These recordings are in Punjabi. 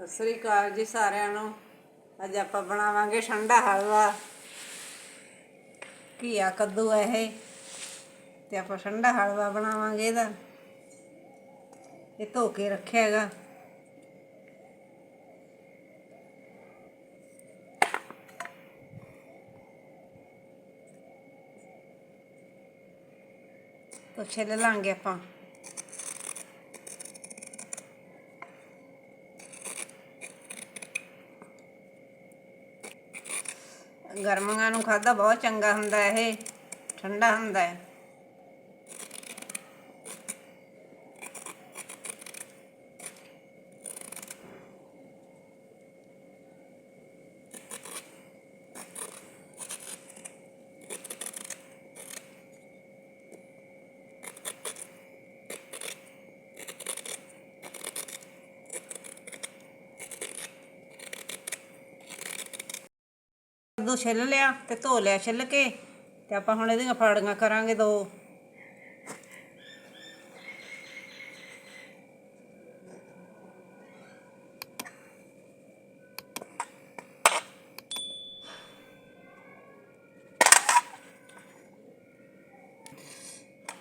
ਸਤਿ ਸ੍ਰੀ ਅਕਾਲ ਜੀ ਸਾਰਿਆਂ ਨੂੰ। ਅੱਜ ਆਪਾਂ ਬਣਾਵਾਂਗੇ ਠੰਡਾ ਹਲਵਾ। ਘੀਆ ਕੱਦੂ ਹੈ ਇਹ? ਤੇ ਆਪਾਂ ਠੰਡਾ ਹਲਵਾ ਬਣਾਵਾਂਗੇ ਇਹਦਾ। ਇਹ ਧੋ ਕੇ ਰੱਖਿਆ ਹੈਗਾ। ਤੋ ਛਿੱਲ ਲਾਂਗੇ ਆਪਾਂ। ਗਰਮੀਆਂ ਨੂੰ ਖਾਦਾ ਬਹੁਤ ਚੰਗਾ ਹੁੰਦਾ ਇਹ ਠੰਡਾ ਹੁੰਦਾ ਹੈ। ਕੱਦੂ ਛਿੱਲ ਲਿਆ ਤੇ ਧੋ ਲਿਆ ਛਿੱਲ ਕੇ ਤੇ ਆਪਾਂ ਹੁਣ ਇਹਦੀਆਂ ਫਾੜੀਆਂ ਕਰਾਂਗੇ ਦੋ।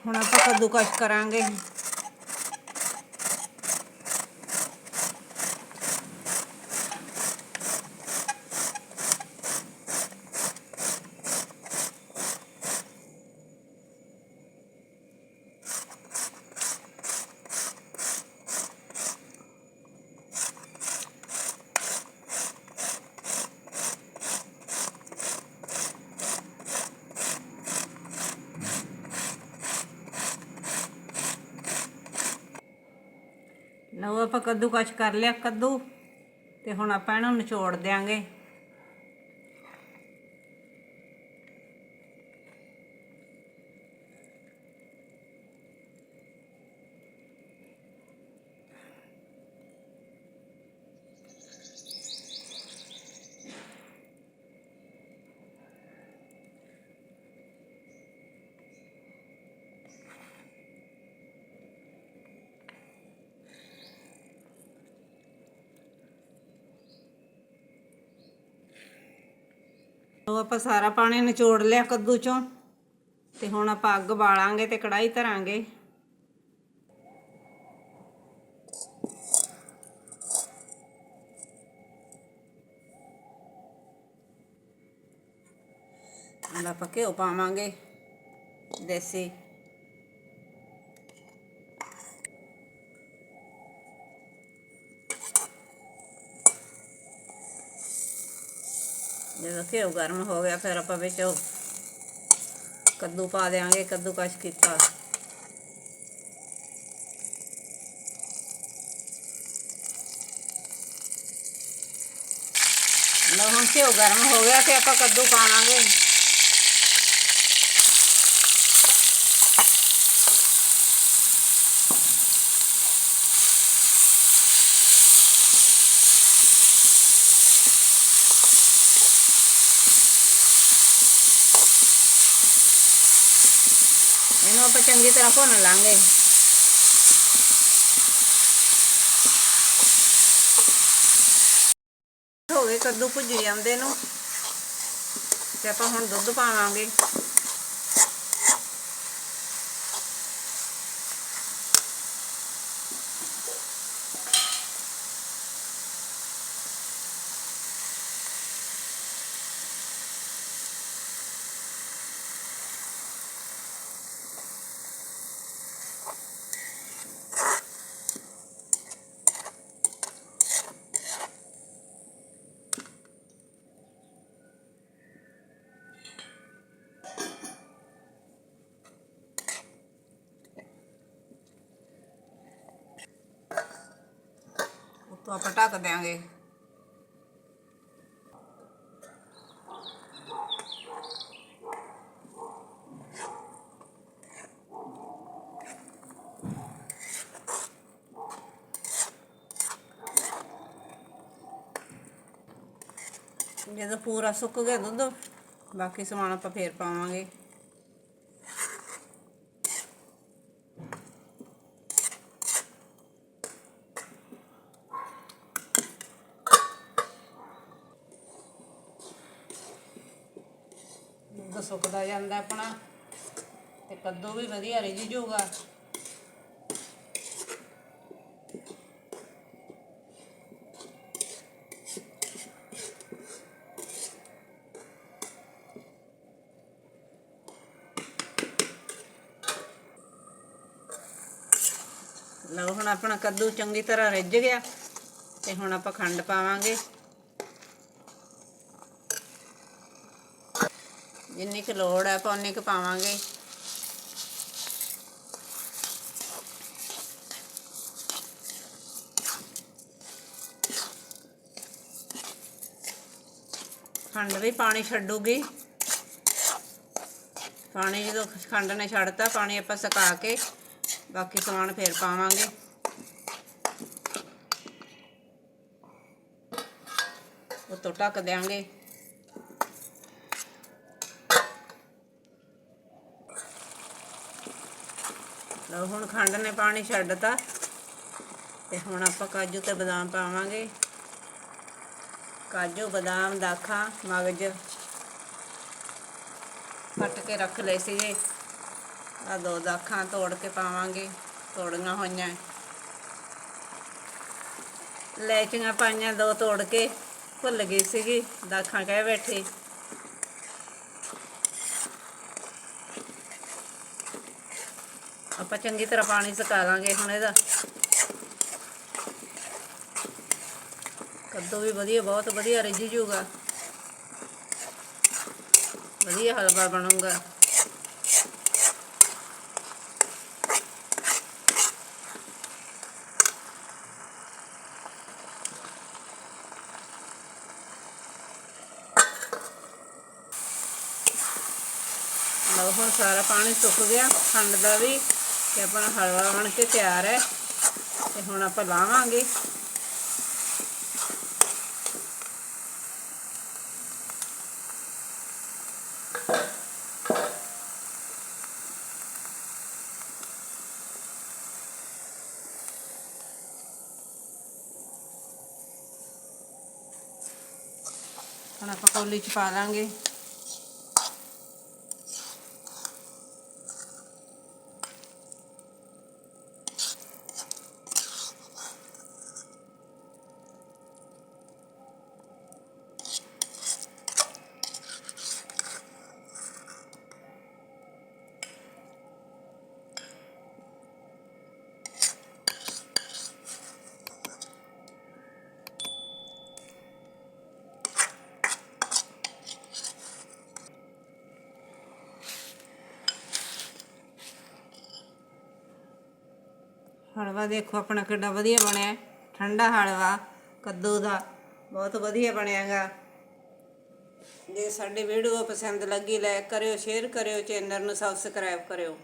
ਹੁਣ ਆਪਾਂ ਕੱਦੂ ਕਸ਼ ਕਰਾਂਗੇ। ਲਓ ਆਪਾਂ ਕੱਦੂ ਕਸ਼ ਕਰ ਲਿਆ ਕੱਦੂ। ਤੇ ਹੁਣ ਆਪਾਂ ਇਹਨੂੰ ਨਿਚੋੜ ਦਿਆਂਗੇ। ਉਹ ਆਪਾਂ ਸਾਰਾ ਪਾਣੀ ਨਿਚੋੜ ਲਿਆ ਕੱਦੂ ਚੋਂ ਤੇ ਹੁਣ ਆਪਾਂ ਅੱਗ ਬਾਲਾਂਗੇ ਤੇ ਕੜਾਈ ਧਰਾਂਗੇ। ਹੁਣ ਆਪਾਂ ਘਿਓ ਪਾਵਾਂਗੇ, ਦੇਸੀ। ਜਦੋਂ ਘਿਓ ਗਰਮ ਹੋ ਗਿਆ, ਫਿਰ ਆਪਾਂ ਵਿੱਚ ਉਹ ਕੱਦੂ ਪਾ ਦੇਾਂਗੇ ਕੱਦੂ ਕਸ਼ ਕੀਤਾ। ਲਓ ਹੁਣ ਘਿਓ ਗਰਮ ਹੋ ਗਿਆ ਤੇ ਆਪਾਂ ਕੱਦੂ ਪਾਵਾਂਗੇ। ਆਪਾਂ ਚੰਗੀ ਤਰ੍ਹਾਂ ਭੁੰਨ ਲਾਂਗੇ। ਹੋ ਗਏ ਕੱਦੂ ਭੁੱਜੀ ਜਾਂਦੇ ਨੂੰ। ਤੇ ਆਪਾਂ ਹੁਣ ਦੁੱਧ ਪਾਵਾਂਗੇ। ਉੱਤੋਂ ਆਪਾਂ ਢੱਕ ਦਿਆਂਗੇ। ਜਦੋਂ ਪੂਰਾ ਸੁੱਕ ਗਿਆ ਦੁੱਧ ਬਾਕੀ ਸਮਾਨ ਆਪਾਂ ਫੇਰ ਪਾਵਾਂਗੇ। ਦੁੱਧ ਸੁੱਕਦਾ ਜਾਂਦਾ ਆਪਣਾ। ਤੇ ਕੱਦੂ ਵੀ ਵਧੀਆ ਰਿੱਝ ਜੂਗਾ। ਲਓ ਹੁਣ ਆਪਣਾ ਕੱਦੂ ਚੰਗੀ ਤਰ੍ਹਾਂ ਰਿੱਝ ਗਿਆ। ਤੇ ਹੁਣ ਆਪਾਂ ਖੰਡ ਪਾਵਾਂਗੇ। ਜਿੰਨੀ ਕੁ ਲੋੜ ਹੈ ਆਪਾਂ ਉਨੀ ਕੁ ਪਾਵਾਂਗੇ। ਖੰਡ ਵੀ ਪਾਣੀ ਛੱਡੂਗੀ। ਪਾਣੀ ਜਦੋਂ ਖੰਡ ਨੇ ਛੱਡਤਾ, ਪਾਣੀ ਆਪਾਂ ਸੁਕਾ ਕੇ ਬਾਕੀ ਸਮਾਨ ਫੇਰ ਪਾਵਾਂਗੇ। ਉਹ ਤੋਂ ਢੱਕ ਦਿਆਂਗੇ। ਲਓ, ਹੁਣ ਖੰਡ ਨੇ ਪਾਣੀ ਛੱਡਤਾ ਤੇ ਹੁਣ ਆਪਾਂ ਕਾਜੂ ਤੇ ਬਦਾਮ ਪਾਵਾਂਗੇ। ਕਾਜੂ, ਬਦਾਮ, ਦਾਖਾਂ, ਮਗਜ ਕੱਟ ਕੇ ਰੱਖ ਲਏ ਸੀਗੇ। ਆ ਦੋ ਦਾਖਾਂ ਤੋੜ ਕੇ ਪਾਵਾਂਗੇ, ਤੋੜੀਆਂ ਹੋਈਆਂ। ਲੈਚੀਆਂ ਪਾਈਆਂ ਦੋ ਤੋੜ ਕੇ, ਭੁੱਲ ਗਈ ਸੀਗੀ, ਦਾਖਾਂ ਕਹਿ ਬੈਠੇ। ਆਪਾਂ ਚੰਗੀ ਤਰ੍ਹਾਂ ਪਾਣੀ ਸੁਕਾ ਲਾਂਗੇ ਹੁਣ ਇਹਦਾ। ਕੱਦੂ ਵੀ ਵਧੀਆ, ਬਹੁਤ ਵਧੀਆ ਰਿੱਝ ਜੂਗਾ ਵਧੀਆ ਹਲਵਾ ਬਣੂਗਾ। ਲਓ ਹੁਣ ਸਾਰਾ ਪਾਣੀ ਸੁੱਕ ਗਿਆ, ਖੰਡ ਦਾ ਵੀ। ਤੇ ਆਪਣਾ ਹਲਵਾ ਬਣ ਕੇ ਤਿਆਰ ਹੈ ਤੇ ਹੁਣ ਆਪਾਂ ਲਾਵਾਂਗੇ। ਹੁਣ ਆਪਾਂ ਕੌਲੀ ਚ ਪਾ ਲਾਂਗੇ ਹਲਵਾ ਦੇਖੋ ਆਪਣਾ ਕਿੱਡਾ ਵਧੀਆ ਬਣਿਆ ਠੰਡਾ ਹਲਵਾ, ਕੱਦੂ ਦਾ, ਬਹੁਤ ਵਧੀਆ ਬਣਿਆਗਾ ਜੇ ਸਾਡੀ ਵੀਡੀਓ ਪਸੰਦ ਲੱਗੀ ਲਾਇਕ ਕਰਿਓ ਸ਼ੇਅਰ ਕਰਿਓ ਚੈਨਲ ਨੂੰ ਸਬਸਕ੍ਰਾਈਬ ਕਰਿਓ।